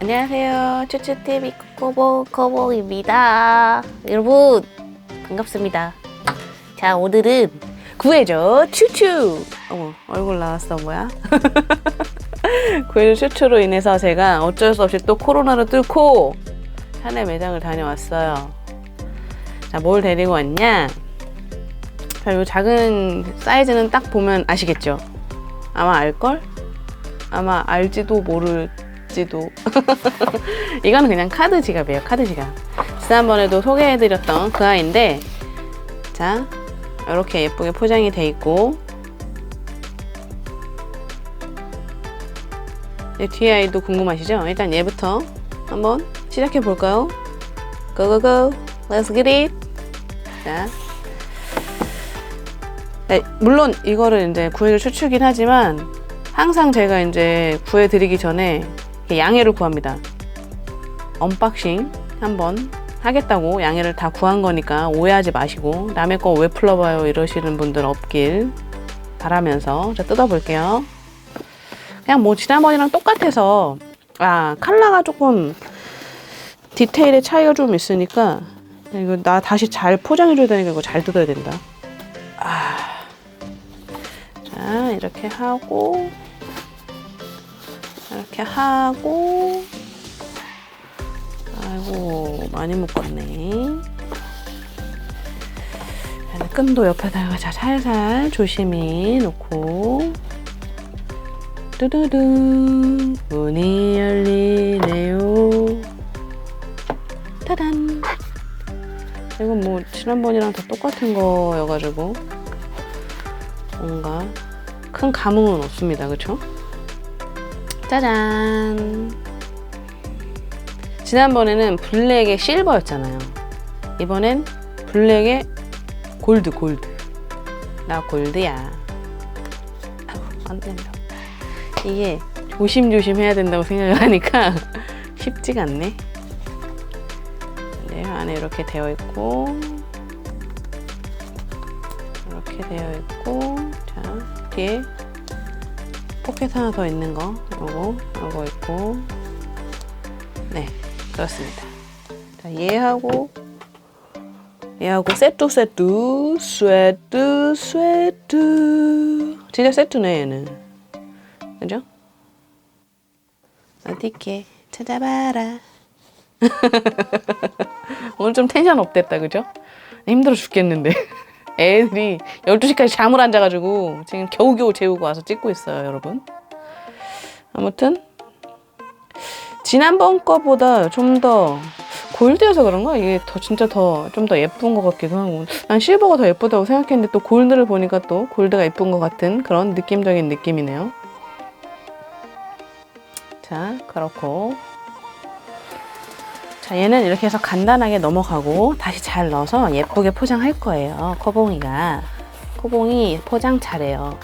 안녕하세요. 쭈쭈TV 코보 코보입니다. 여러분 반갑습니다. 자 오늘은 구해줘 추추. 어머 얼굴 나왔어 뭐야? 구해줘 추추로 인해서 제가 어쩔 수 없이 또 코로나를 뚫고 샤넬 매장을 다녀왔어요. 자뭘 데리고 왔냐? 자, 요 작은 사이즈는 딱 보면 아시겠죠? 아마 알걸? 아마 알지도 모를 지도. 이거는 그냥 카드 지갑이에요, 카드 지갑. 지난번에도 소개해드렸던 그 아이인데, 자, 이렇게 예쁘게 포장이 돼 있고, 이 뒤에 아이도 궁금하시죠? 일단 얘부터 한번 시작해 볼까요? 고고고, let's get it. 자, 네, 물론 이거를 이제 구해줄 추추긴 하지만 항상 제가 이제 구해드리기 전에 양해를 구합니다. 언박싱 한번 하겠다고 양해를 다 구한 거니까 오해하지 마시고 남의 거 왜 풀러봐요 이러시는 분들 없길 바라면서 자 뜯어볼게요. 그냥 뭐 지난번이랑 똑같아서 아 칼라가 조금 디테일의 차이가 좀 있으니까 이거 나 다시 잘 포장해줘야 되니까 이거 잘 뜯어야 된다. 자, 이렇게 하고, 이렇게 하고, 아이고, 많이 묶었네. 자, 끈도 옆에다가 자, 살살 조심히 놓고, 두두두, 문이 열리네요. 타단! 이건 뭐, 지난번이랑 다 똑같은 거여가지고, 뭔가 큰 감흥은 없습니다. 그쵸? 짜잔! 지난번에는 블랙에 실버였잖아요. 이번엔 블랙에 골드, 골드. 나 골드야. 안 된다. 이게 조심조심 해야 된다고 생각을 하니까 쉽지가 않네. 네, 안에 이렇게 되어 있고, 이렇게 되어 있고 자 뒤에 포켓 하나 더 있는 거 요거 요거 있고. 네 그렇습니다. 자 얘하고 얘하고 세트 세트 세트 세트. 진짜 세트네 얘는. 그죠? 어디게 찾아봐라. 오늘 좀 텐션 업됐다 그죠? 힘들어 죽겠는데 애들이 12시까지 잠을 안 자가지고 지금 겨우겨우 재우고 와서 찍고 있어요, 여러분. 아무튼 지난번 거보다 좀 더 골드여서 그런가? 이게 더 진짜 더 좀 더 예쁜 것 같기도 하고 난 실버가 더 예쁘다고 생각했는데 또 골드를 보니까 또 골드가 예쁜 것 같은 그런 느낌적인 느낌이네요. 자, 그렇고 자, 얘는 이렇게 해서 간단하게 넘어가고 다시 잘 넣어서 예쁘게 포장할 거예요. 코봉이가. 코봉이 포장 잘해요.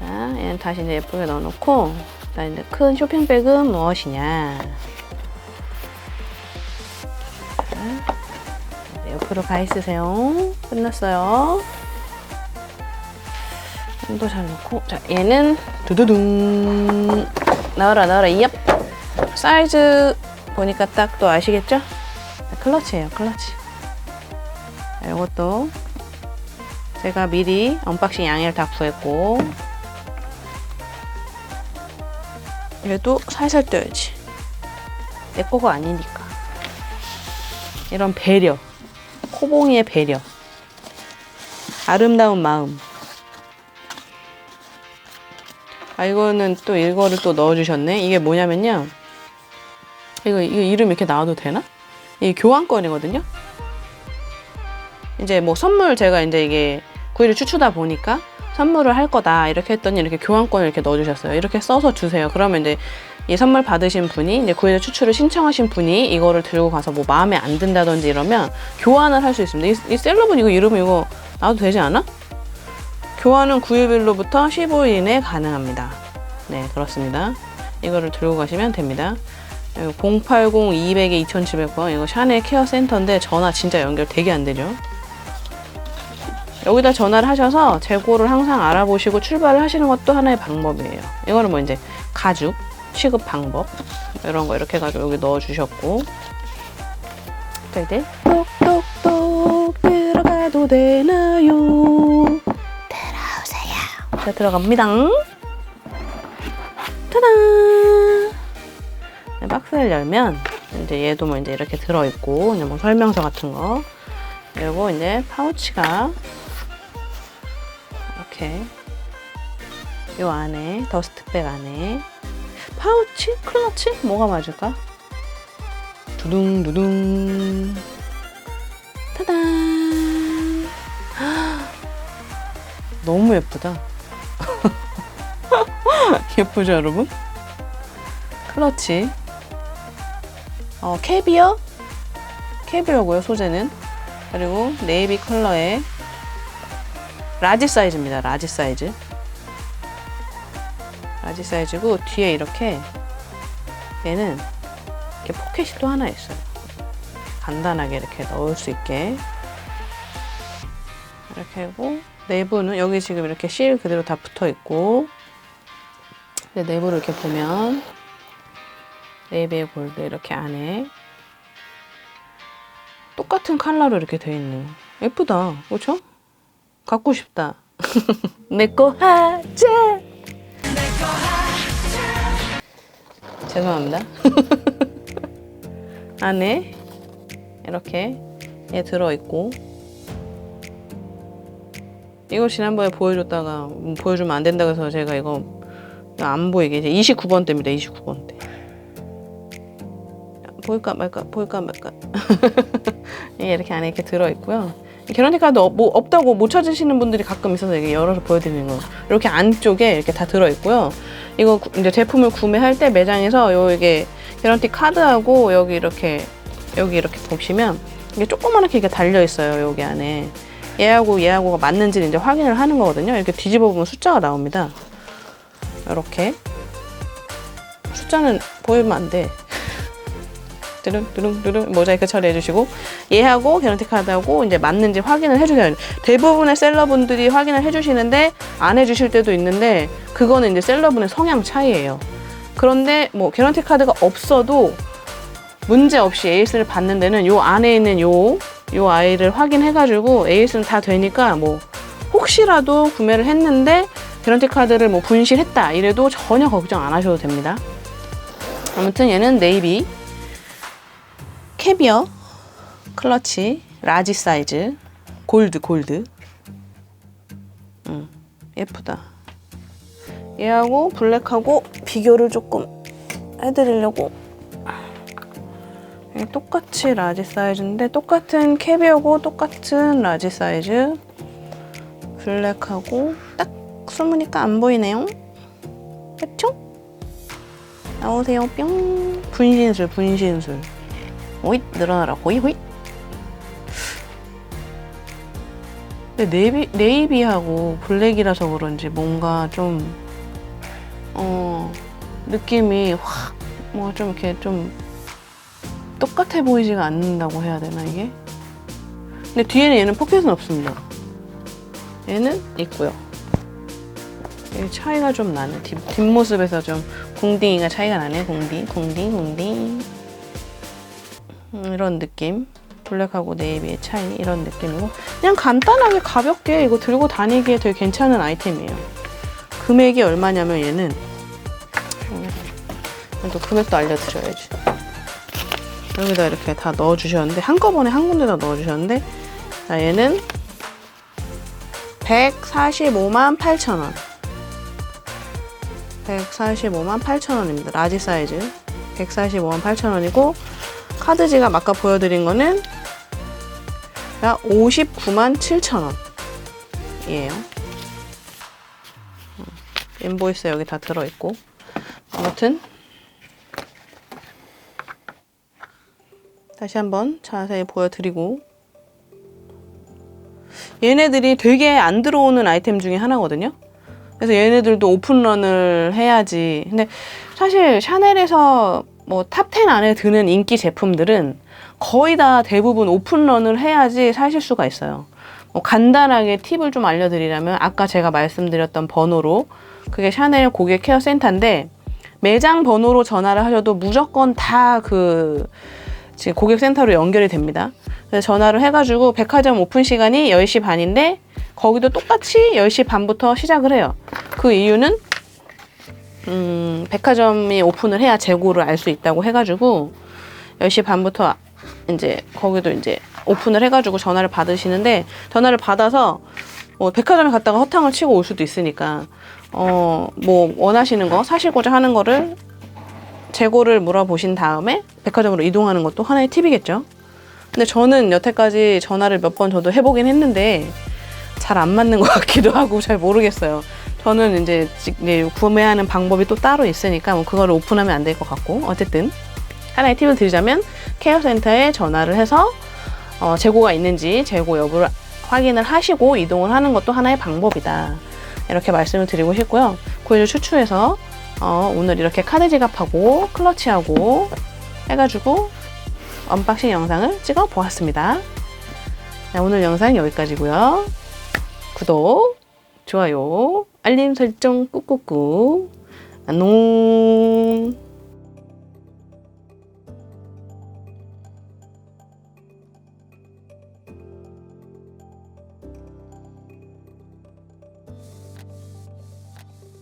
자, 얘는 다시 이제 예쁘게 넣어놓고 그다음 이제 큰 쇼핑백은 무엇이냐. 자, 네, 옆으로 가 있으세요. 끝났어요. 좀더 잘 넣고 자, 얘는 두두둥 나와라 나와라 얍 사이즈 보니까 딱 또 아시겠죠? 클러치예요, 클러치. 자, 이것도 제가 미리 언박싱 양해를 다 구했고 얘도 살살 떠야지. 내 거가 아니니까. 이런 배려. 코봉이의 배려. 아름다운 마음. 아, 이거는 또 이거를 또 넣어주셨네. 이게 뭐냐면요. 이거, 이거 이름 이렇게 나와도 되나? 이게 교환권이거든요. 이제 뭐 선물 제가 이제 이게 구이를 추추다 보니까 선물을 할 거다 이렇게 했더니 이렇게 교환권을 이렇게 넣어주셨어요. 이렇게 써서 주세요. 그러면 이제 이 선물 받으신 분이 이제 구이를 추추를 신청하신 분이 이거를 들고 가서 뭐 마음에 안 든다든지 이러면 교환을 할 수 있습니다. 이, 이 셀럽은 이거 이름 이거 나와도 되지 않아? 교환은 9일로부터 15일 이내 가능합니다. 네 그렇습니다. 이거를 들고 가시면 됩니다. 080-200에 2700번 이거 샤넬 케어 센터인데 전화 진짜 연결 되게 안 되죠. 여기다 전화를 하셔서 재고를 항상 알아보시고 출발을 하시는 것도 하나의 방법이에요. 이거는 뭐 이제 가죽 취급 방법 이런 거 이렇게 해가지고 여기 넣어 주셨고 자 이제 똑똑똑 들어가도 되나요? 들어오세요. 자 들어갑니다. 짜잔. 네, 박스를 열면 이제 얘도 뭐 이제 이렇게 들어있고 이제 뭐 설명서 같은 거 그리고 이제 파우치가 이렇게 요 안에 더스트백 안에 파우치? 클러치? 뭐가 맞을까? 두둥 두둥 타단 너무 예쁘다 예쁘죠 여러분? 클러치 어, 캐비어? 캐비어고요 소재는. 그리고 네이비 컬러의 라지 사이즈입니다 라지 사이즈. 라지 사이즈고 뒤에 이렇게 얘는 이렇게 포켓이 또 하나 있어요. 간단하게 이렇게 넣을 수 있게. 이렇게 하고 내부는 여기 지금 이렇게 실 그대로 다 붙어 있고. 내부를 이렇게 보면 네이비의 골드 이렇게 안에 똑같은 컬러로 이렇게 돼 있네요. 예쁘다, 그렇죠? 갖고 싶다. 내거 하자. 죄송합니다. 안에 이렇게 얘 들어있고 이거 지난번에 보여줬다가 음, 보여주면 안 된다고 해서 제가 이거 안 보이게 이제 29번 대입니다. 29번 대. 보일까 말까 보일까 말까 이게 이렇게 안에 이렇게 들어 있고요. 개런티 카드 없- 뭐 없다고 못 찾으시는 분들이 가끔 있어서 이게 열어서 보여드리는 거. 이렇게 안쪽에 이렇게 다 들어 있고요. 이거 구- 이제 제품을 구매할 때 매장에서 요 이게 개런티 카드하고 여기 이렇게 여기 이렇게 보시면 이게 조그맣게 이게 달려 있어요. 여기 안에 얘하고 얘하고가 맞는지 이제 확인을 하는 거거든요. 이렇게 뒤집어 보면 숫자가 나옵니다. 이렇게 숫자는 보이면 안 돼. 뚜릉 뚜릉 뚜릉 모자이크 처리해 주시고 얘하고 개런티 카드하고 이제 맞는지 확인을 해주세요. 대부분의 셀러분들이 확인을 해주시는데 안 해주실 때도 있는데 그거는 이제 셀러분의 성향 차이예요. 그런데 뭐 개런티 카드가 없어도 문제 없이 에이스를 받는 데는 요 안에 있는 요, 요 아이를 확인해가지고 에이스는 다 되니까 뭐 혹시라도 구매를 했는데 개런티 카드를 뭐 분실했다 이래도 전혀 걱정 안 하셔도 됩니다. 아무튼 얘는 네이비 캐비어. 클러치. 라지 사이즈. 골드 골드. 음, 예쁘다. 얘하고 블랙하고 비교를 조금 해드리려고. 이게 똑같이 라지 사이즈인데 똑같은 캐비어고 똑같은 라지 사이즈. 블랙하고 딱 숨으니까 안 보이네요. 그쵸? 나오세요. 뿅. 분신술 분신술 호잇 늘어나라 호잇 호잇 근데 네이비, 네이비하고 블랙이라서 그런지 뭔가 좀 어, 느낌이 확 뭔가 좀 이렇게 좀 똑같아 보이지가 않는다고 해야 되나 이게? 근데 뒤에는 얘는 포켓은 없습니다. 얘는 있고요. 이 차이가 좀 나네. 뒷, 뒷모습에서 좀 공딩이가 차이가 나네. 공딩, 공딩, 공딩. 음, 이런 느낌. 블랙하고 네이비의 차이 이런 느낌이고 그냥 간단하게 가볍게 이거 들고 다니기에 되게 괜찮은 아이템이에요. 금액이 얼마냐면 얘는 음, 또 금액도 알려드려야지. 여기다 이렇게 다 넣어주셨는데 한꺼번에 한 군데다 넣어주셨는데 자 얘는 145만 8천 원. 145만 8천 원입니다. 라지 사이즈 145만 8천 원이고 카드 지갑 아까 보여드린 거는 약 59만 7천 원이에요. 음, 인보이스 여기 다 들어있고 아무튼 다시 한번 자세히 보여드리고 얘네들이 되게 안 들어오는 아이템 중에 하나거든요. 그래서 얘네들도 오픈런을 해야지. 근데 사실 샤넬에서 뭐 탑 10 안에 드는 인기 제품들은 거의 다 대부분 오픈런을 해야지 사실 수가 있어요. 뭐 간단하게 팁을 좀 알려드리려면 아까 제가 말씀드렸던 번호로 그게 샤넬 고객 케어 센터인데 매장 번호로 전화를 하셔도 무조건 다 그 지금 고객센터로 연결이 됩니다. 그래서 전화를 해가지고 백화점 오픈 시간이 10시 반인데 거기도 똑같이 10시 반부터 시작을 해요. 그 이유는 음, 백화점이 오픈을 해야 재고를 알 수 있다고 해가지고 10시 반부터 이제 거기도 이제 오픈을 해가지고 전화를 받으시는데 전화를 받아서 뭐 백화점에 갔다가 허탕을 치고 올 수도 있으니까 어 뭐 원하시는 거 사시고자 하는 거를 재고를 물어보신 다음에 백화점으로 이동하는 것도 하나의 팁이겠죠. 근데 저는 여태까지 전화를 몇 번 저도 해보긴 했는데 잘 안 맞는 것 같기도 하고 잘 모르겠어요. 저는 이제 직- 네, 구매하는 방법이 또 따로 있으니까 뭐 그거를 오픈하면 안 될 것 같고 어쨌든 하나의 팁을 드리자면 케어센터에 전화를 해서 어, 재고가 있는지 재고 여부를 확인을 하시고 이동을 하는 것도 하나의 방법이다. 이렇게 말씀을 드리고 싶고요. 구해줄 추추해서 어, 오늘 이렇게 카드 지갑하고 클러치하고 해가지고 언박싱 영상을 찍어 보았습니다. 네, 오늘 영상 여기까지고요. 구독, 좋아요, 알림 설정 꾹꾹꾹. 안녕.